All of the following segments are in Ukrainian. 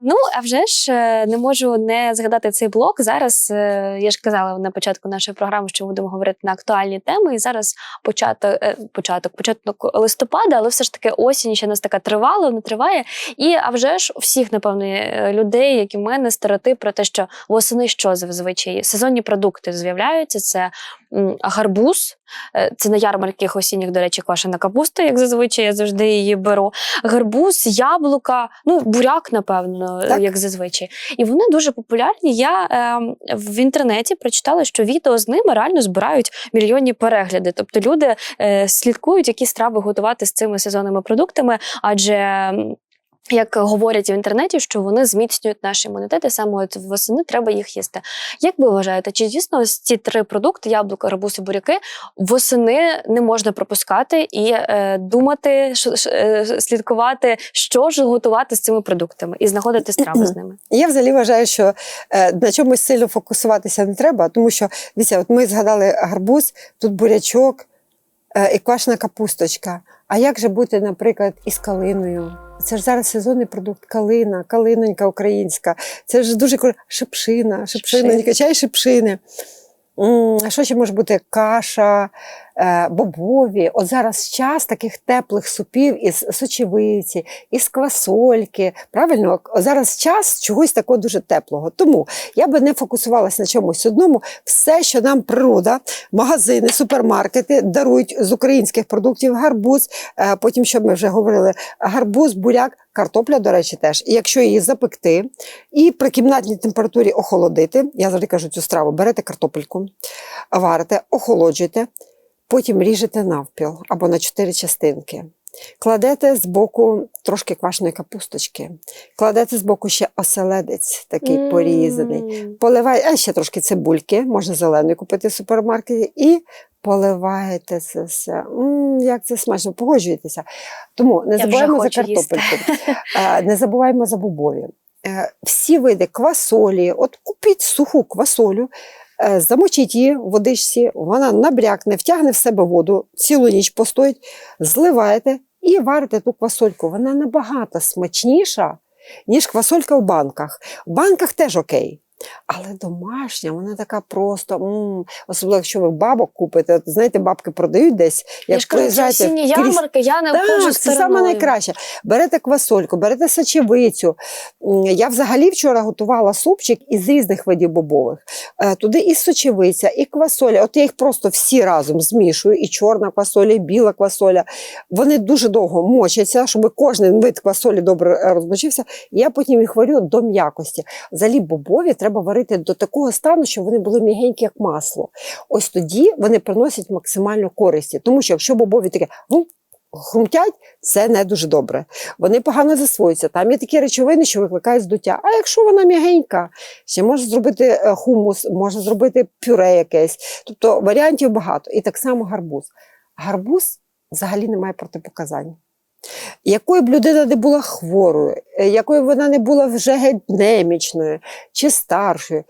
Ну, а вже ж е, не можу не згадати цей блок. Зараз е, я ж казала на початку нашої програми, що будемо говорити на актуальні теми. І зараз початок, е, початок, початок листопада, але все ж таки осінь ще нас така тривала, не триває. І а вже ж у всіх, напевно, людей, як і в мене, стереотип про те, що восени що зазвичай сезонні продукти з'являються. Це гарбуз, е, це на ярмарках осінніх, до речі, квашена капуста, як зазвичай я завжди її беру. Гарбуз, яблука, ну буряк, напевно, Так. як зазвичай. І вони дуже популярні. Я ем, в інтернеті прочитала, що відео з ними реально збирають мільйонні перегляди. Тобто люди е, слідкують, які страви готувати з цими сезонними продуктами, адже. Як говорять в інтернеті, що вони зміцнюють наш імунітет, і саме от восени треба їх їсти. Як ви вважаєте, чи дійсно ось ці три продукти яблука, і буряки восени не можна пропускати і е, думати, що, ш- е, слідкувати, що ж готувати з цими продуктами і знаходити страви з ними? Я взагалі вважаю, що е, на чомусь сильно фокусуватися не треба, тому що дивіться, от ми згадали гарбуз, тут бурячок і квашена капусточка. А як же бути, наприклад, із калиною? Це ж зараз сезонний продукт калина, калинонька українська. Це ж дуже шипшина, шипшина, не чай шипшини. М, А що ще може бути? Каша, е, бобові. От зараз час таких теплих супів із сочевиці, із квасольки. Правильно, зараз час чогось такого дуже теплого. Тому я би не фокусувалася на чомусь одному. Все, що нам природа, магазини, супермаркети дарують з українських продуктів гарбуз. е, Потім, що ми вже говорили, гарбуз, буряк, картопля, до речі, теж. І якщо її запекти і при кімнатній температурі охолодити, я завжди кажу цю страву, берете картопельку, варите, охолоджуєте, потім ріжете навпіл або на чотири частинки. Кладете з боку трошки квашеної капусточки, кладете з боку ще оселедець, такий М. порізаний. Поливає, а ще трошки цибульки, можна зеленої купити в супермаркеті, і поливаєте це все. М, як це смачно, погоджуєтеся. Тому не Я забуваємо за картопельку, Е, не забуваємо за бобові. Е, Всі види квасолі, от купіть суху квасолю, замочіть її в водичці, вона набрякне, втягне в себе воду, цілу ніч постоїть, зливаєте і варите ту квасольку. Вона набагато смачніша, ніж квасолька в банках. В банках теж окей. Але домашня, вона така просто, м, особливо якщо ви бабок купите, знаєте, бабки продають десь. Я ж кажу, це осінні ярмарки, я не так, це саме найкраще. Берете квасольку, берете сочевицю. М, Я взагалі вчора готувала супчик із різних видів бобових. Е, Туди і сочевиця, і квасоля. От я їх просто всі разом змішую, і чорна квасоля, і біла квасоля. Вони дуже довго мочаться, щоб кожен вид квасолі добре е, розмочився. Я потім їх варю до м'якості. Взагалі бобові треба варити до такого стану, щоб вони були м'ягенькі, як масло. Ось тоді вони приносять максимальну користі. Тому що якщо бобові таке хрумтять, це не дуже добре. Вони погано засвоюються. Там є такі речовини, що викликають здуття. А якщо вона м'ягенька, ще можна зробити е, хумус, можна зробити пюре якесь. Тобто варіантів багато. І так само гарбуз. Гарбуз взагалі не має протипоказань. Якою б людина не була хворою, е, якою б вона не була вже геть немічною чи старшою,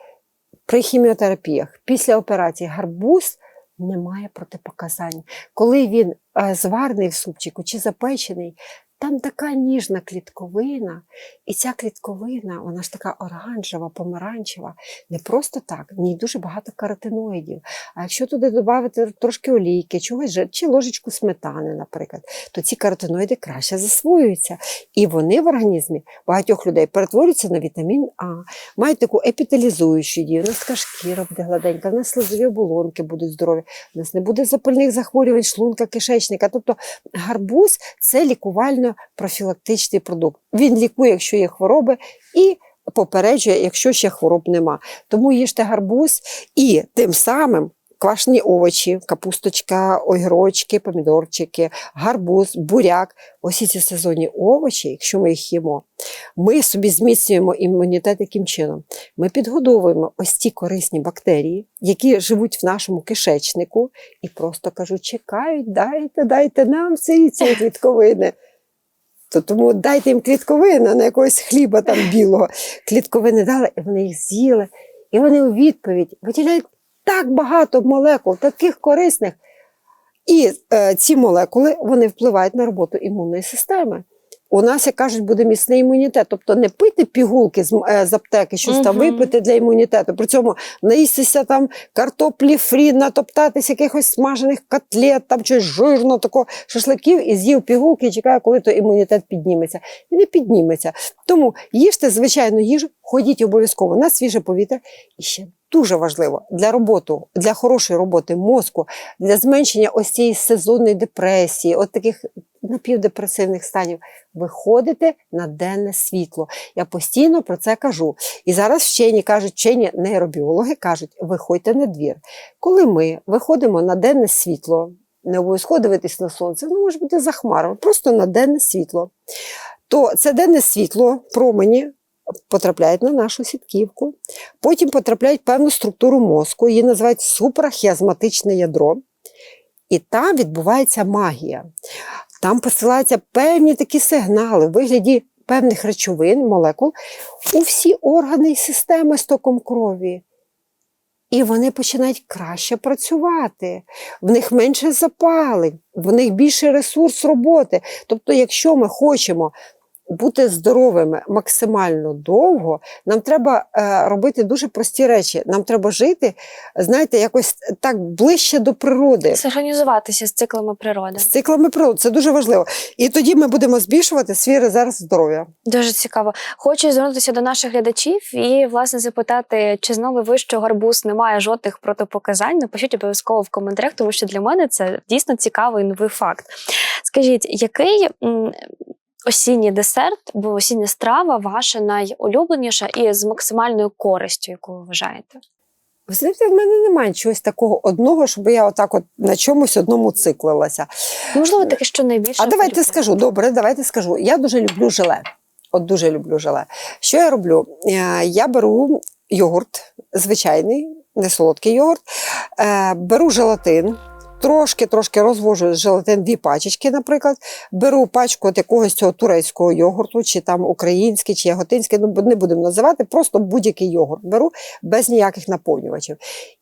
при хіміотерапіях після операції гарбуз не має протипоказань. Коли він зварний в супчику чи запечений, там така ніжна клітковина, і ця клітковина, вона ж така оранжева, помаранчева. Не просто так, в ній дуже багато каротиноїдів. А якщо туди додати трошки олійки, чогось чи ложечку сметани, наприклад, то ці каротиноїди краще засвоюються. І вони в організмі багатьох людей перетворюються на вітамін А, мають таку епіталізуючу дію. У нас така шкіра буде гладенька, в нас слизові оболонки будуть здорові, у нас не буде запальних захворювань, шлунка, кишечника. Тобто гарбуз це лікувально-профілактичний продукт. Він лікує, якщо є хвороби, і попереджує, якщо ще хвороб нема. Тому їжте гарбуз і тим самим. Квашені овочі, капусточка, огірочки, помідорчики, гарбуз, буряк. Ось ці сезонні овочі, якщо ми їх їмо, ми собі зміцнюємо імунітет яким чином. Ми підгодовуємо ось ці корисні бактерії, які живуть в нашому кишечнику, і просто кажуть, чекають, дайте, дайте нам цієї цієї клітковини. То тому дайте їм клітковини, на якогось хліба там білого. Клітковини дали, і вони їх з'їли. І вони у відповідь виділяють так багато молекул, таких корисних. І е, ці молекули вони впливають на роботу імунної системи. У нас, як кажуть, буде міцний імунітет. Тобто не пити пігулки з, е, з аптеки, щось там випити для імунітету. При цьому наїстися там картоплі фрі, натоптатись якихось смажених котлет, там щось жирно, такого шашликів і з'їв пігулки і чекає, коли то імунітет підніметься. І не підніметься. Тому їжте звичайну їжу, ходіть обов'язково на свіже повітря. І ще дуже важливо для роботи, для хорошої роботи мозку, для зменшення ось цієї сезонної депресії, от таких напівдепресивних станів. Виходите на денне світло. Я постійно про це кажу. І зараз вчені кажуть, вчені нейробіологи кажуть, виходьте на двір. Коли ми виходимо на денне світло, не обов'язково дивитись на сонце, воно може бути за хмарами, просто на денне світло, то це денне світло, промені потрапляють на нашу сітківку, потім потрапляють в певну структуру мозку, її називають супрахіазматичне ядро. І там відбувається магія. Там посилаються певні такі сигнали в вигляді певних речовин, молекул у всі органи і системи з током крові. І вони починають краще працювати, в них менше запалень, в них більше ресурс роботи. Тобто, якщо ми хочемо бути здоровими максимально довго, нам треба е, робити дуже прості речі. Нам треба жити, знаєте, якось так ближче до природи. Синхронізуватися з циклами природи. З циклами природи це дуже важливо. І тоді ми будемо збільшувати свій резерв здоров'я. Дуже цікаво. Хочу звернутися до наших глядачів і власне запитати, чи знали ви, що гарбуз не має жодних протипоказань. Напишіть обов'язково в коментарях, тому що для мене це дійсно цікавий новий факт. Скажіть, який осінній десерт або осіння страва ваша найулюбленіша і з максимальною користю, яку ви вважаєте? Ви знаєте, в мене немає чогось такого одного, щоб я отак от на чомусь одному циклилася. Можливо, таке, що найбільше. А давайте полюбляєте? скажу, добре, давайте скажу. Я дуже люблю желе. От дуже люблю желе. Що я роблю? Е, Я беру йогурт, звичайний, не солодкий йогурт, е, беру желатин. Трошки трошки розвожу желатин дві пачечки, наприклад. Беру пачку от якогось цього турецького йогурту, чи там український, чи яготинський, ну не будемо називати, просто будь-який йогурт беру без ніяких наповнювачів.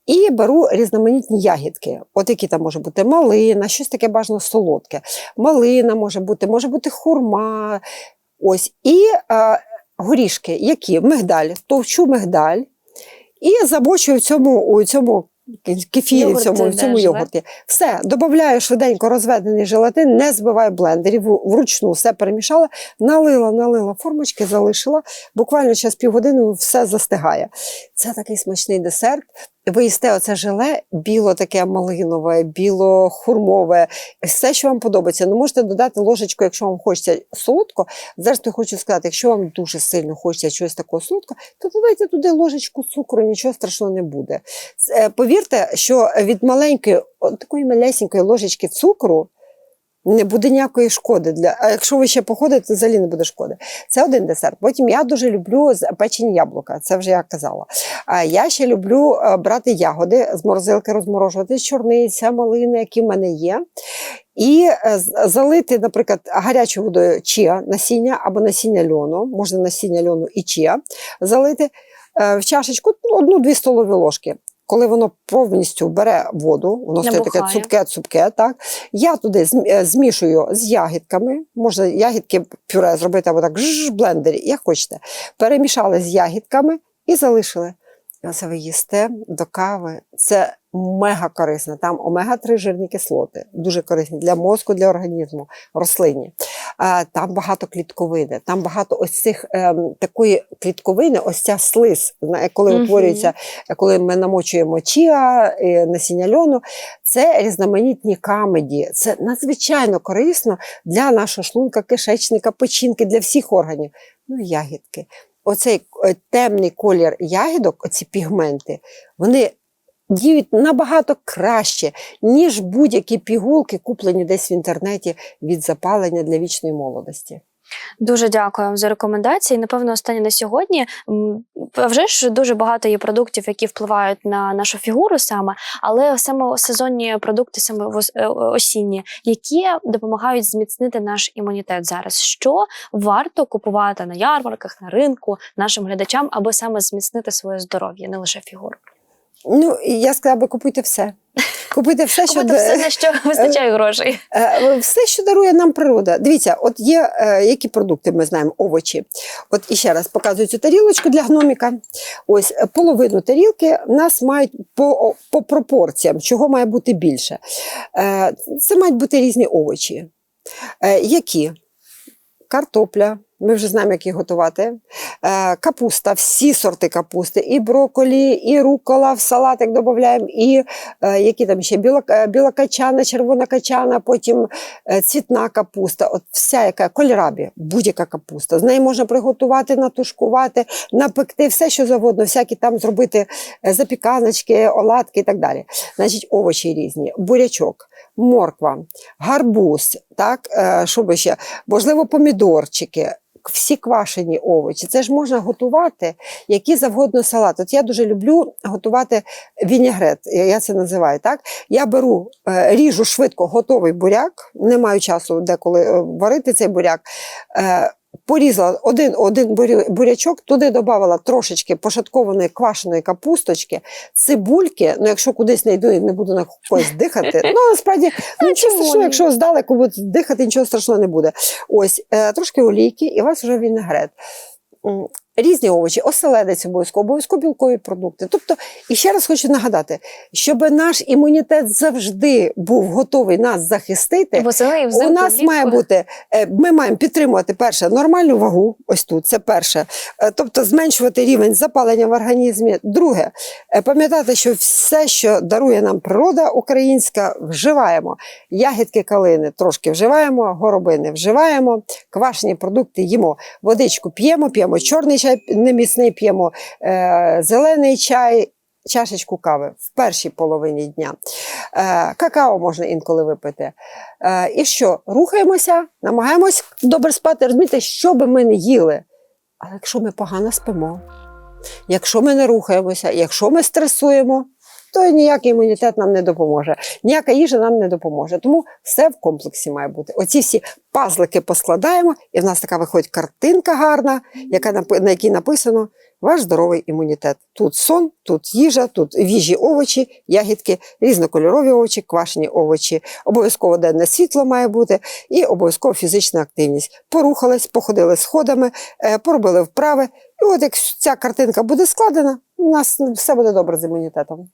І беру різноманітні ягідки, от які там може бути малина, щось таке бажано солодке. Малина може бути, може бути хурма. Ось. І е, горішки, які мигдаль, товчу мигдаль і замочую в цьому, у цьому кефірі, в цьому, це в цьому йогурті. Все, додаю швиденько розведений желатин, не збиваю блендерів, вручну все перемішала, налила, налила формочки, залишила. Буквально через півгодини все застигає. Це такий смачний десерт. Ви їсте оце желе біло таке малинове, біло-хурмове, все, що вам подобається. Ну, можете додати ложечку, якщо вам хочеться солодко. Зараз я хочу сказати, якщо вам дуже сильно хочеться чогось такого солодкого, то додайте туди ложечку цукру, нічого страшного не буде. Е, Повірте, що від маленької, такої малесенької ложечки цукру не буде ніякої шкоди. Для, а якщо ви ще походите, то взагалі не буде шкоди. Це один десерт. Потім я дуже люблю печені яблука, це вже я казала. А я ще люблю е, брати ягоди з морозилки, розморожувати чорниця, малини, які в мене є. І е, залити, наприклад, гарячою водою чіа насіння або насіння льону, можна насіння льону і чіа залити е, в чашечку ну, одну-дві столові ложки. Коли воно повністю бере воду, воно стає таке цупке-цупке, так я туди е, змішую з ягідками. Можна ягідки пюре зробити або так в блендері, як хочете. Перемішали з ягідками і залишили. Це ви їсте до кави. Це мега корисно. Там омега-3 жирні кислоти, дуже корисні для мозку, для організму, рослинні. Там багато клітковини, там багато ось цих ем, такої клітковини, ось ця слиз, коли утворюється, коли ми намочуємо чіа, е, насіння льону, це різноманітні камеді. Це надзвичайно корисно для нашого шлунка, кишечника, печінки, для всіх органів. Ну, ягідки. Оцей е, темний колір ягідок, оці пігменти, вони діють набагато краще, ніж будь-які пігулки, куплені десь в інтернеті від запалення для вічної молодості. Дуже дякую вам за рекомендації. Напевно, останнє на сьогодні. Вже ж дуже багато є продуктів, які впливають на нашу фігуру саме, але саме сезонні продукти, саме е, осінні, які допомагають зміцнити наш імунітет зараз. Що варто купувати на ярмарках, на ринку нашим глядачам, аби саме зміцнити своє здоров'я, не лише фігуру. Ну, я сказала би, купуйте все. Купуйте все, що Купити все, на що вистачає грошей. Е, Все, що дарує нам природа. Дивіться, от є е, які продукти ми знаємо, овочі. От іще раз показую цю тарілочку для гноміка. Ось е, половину тарілки в нас мають по, по пропорціям, чого має бути більше. Е, Це мають бути різні овочі. Е, Які? Картопля. Ми вже знаємо, як їх готувати. Е, капуста, всі сорти капусти, і броколі, і рукола в салатик додаємо, і е, які там ще біла, е, качана, червона качана, потім цвітна капуста, от вся яка кольрабі, будь-яка капуста. З неї можна приготувати, натушкувати, напекти, все, що завгодно, всякі там зробити запіканочки, оладки і так далі. Значить, овочі різні, бурячок, морква, гарбуз, так, що би ще, можливо, помідорчики. Всі квашені овочі, це ж можна готувати які завгодно салати. От я дуже люблю готувати вінігрет, я це називаю. Так? Я беру, е, ріжу швидко готовий буряк, не маю часу деколи е, варити цей буряк. Порізала один, один бурячок, туди додавала трошечки пошаткованої квашеної капусточки, цибульки. Ну, якщо кудись не йду і не буду на когось дихати, ну насправді ну, нічого страшного, якщо здалеку буду дихати, нічого страшного не буде. Ось е, трошки олійки, і у вас вже вінегрет. Різні овочі, оселедець обов'язково, обов'язково білкові продукти. Тобто, і ще раз хочу нагадати, щоб наш імунітет завжди був готовий нас захистити, Восени у нас влітку. має бути, е, ми маємо підтримувати перше нормальну вагу, ось тут, це перше. Е, Тобто зменшувати рівень запалення в організмі. Друге, е, пам'ятати, що все, що дарує нам природа українська, вживаємо. Ягідки калини трошки вживаємо, горобини вживаємо, квашені продукти їмо. Водичку п'ємо, п'ємо чорний чай, неміцний п'ємо е, зелений чай. Чашечку кави в першій половині дня. Е, какао можна інколи випити. Е, і що? Рухаємося, намагаємось добре спати. Розумієте, що би ми не їли. Але якщо ми погано спимо, якщо ми не рухаємося, якщо ми стресуємо, то ніякий імунітет нам не допоможе. Ніяка їжа нам не допоможе. Тому все в комплексі має бути. Оці всі пазлики поскладаємо, і в нас така виходить картинка гарна, яка на якій написано ваш здоровий імунітет. Тут сон, тут їжа, тут в їжі овочі, ягідки, різнокольорові овочі, квашені овочі. Обов'язково денне світло має бути і обов'язково фізична активність. Порухались, походили сходами, е, поробили вправи. І от як ця картинка буде складена, у нас все буде добре з імунітетом.